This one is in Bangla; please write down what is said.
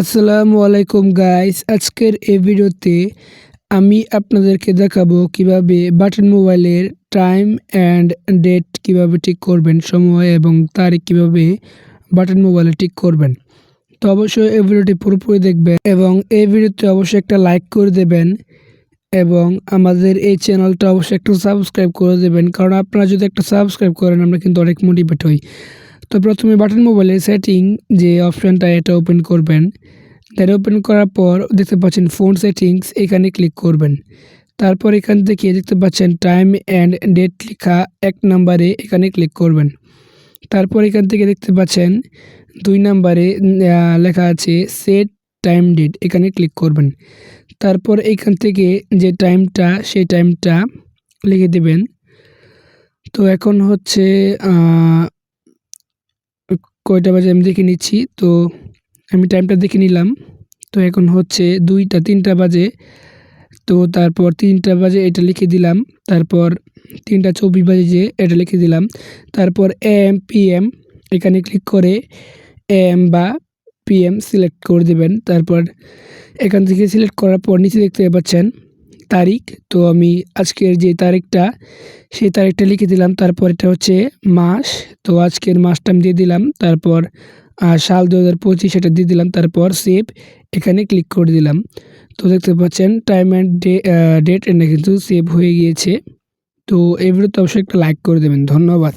আসসালামু আলাইকুম গাইস আজকের এই ভিডিওতে আমি আপনাদেরকে দেখাবো কীভাবে বাটন মোবাইলের টাইম অ্যান্ড ডেট কীভাবে ঠিক করবেন, সময় এবং তারিখ কীভাবে বাটন মোবাইলে ঠিক করবেন। তো অবশ্যই এই ভিডিওটি পুরোপুরি দেখবেন এবং এই ভিডিওতে অবশ্যই একটা লাইক করে দেবেন এবং আমাদের এই চ্যানেলটা অবশ্যই একটু সাবস্ক্রাইব করে দেবেন। কারণ আপনারা যদি একটা সাবস্ক্রাইব করেন, আমরা কিন্তু অনেক মোটিভেট হই। তো প্রথমে বাটন মোবাইলের সেটিং যে অপশানটা এটা ওপেন করবেন। এটা ওপেন করার পর দেখতে পাচ্ছেন ফোন সেটিংস এখানে ক্লিক করবেন। তারপর এখান থেকে দেখতে পাচ্ছেন টাইম অ্যান্ড ডেট লেখা এক নাম্বারে এখানে ক্লিক করবেন। তারপর এখান থেকে দেখতে পাচ্ছেন দুই নাম্বারে লেখা আছে সেট টাইম ডেট এখানে ক্লিক করবেন। তারপর এখান থেকে যে টাইমটা সেই টাইমটা লিখে দেবেন। তো এখন হচ্ছে কয়টা বাজে আমি দেখে নিচ্ছি। তো আমি টাইমটা দেখে নিলাম। তো এখন হচ্ছে দুইটা, তিনটা বাজে। তো তারপর তিনটা বাজে এটা লিখে দিলাম। তারপর তিনটা চব্বিশ বাজে যে এটা লিখে দিলাম। তারপর এম পি এম এখানে ক্লিক করে এম বা পিএম সিলেক্ট করে দেবেন। তারপর এখান থেকে সিলেক্ট করার পর নিচে দেখতে পাচ্ছেন তারিখ। তো আমি আজকের যে তারিখটা, সেই তারিখটা লিখে দিলাম। তারপর এটা হচ্ছে মাস। তো আজকের মাসটা আমি দিয়ে দিলাম। তারপর সাল দু হাজার পঁচিশ এটা দিয়ে দিলাম। তারপর সেভ এখানে ক্লিক করে দিলাম। তো দেখতে পাচ্ছেন টাইম অ্যান্ড ডে ডেট এটা কিন্তু সেভ হয়ে গিয়েছে। তো এই ভিডিওতে অবশ্যই একটা লাইক করে দেবেন। ধন্যবাদ।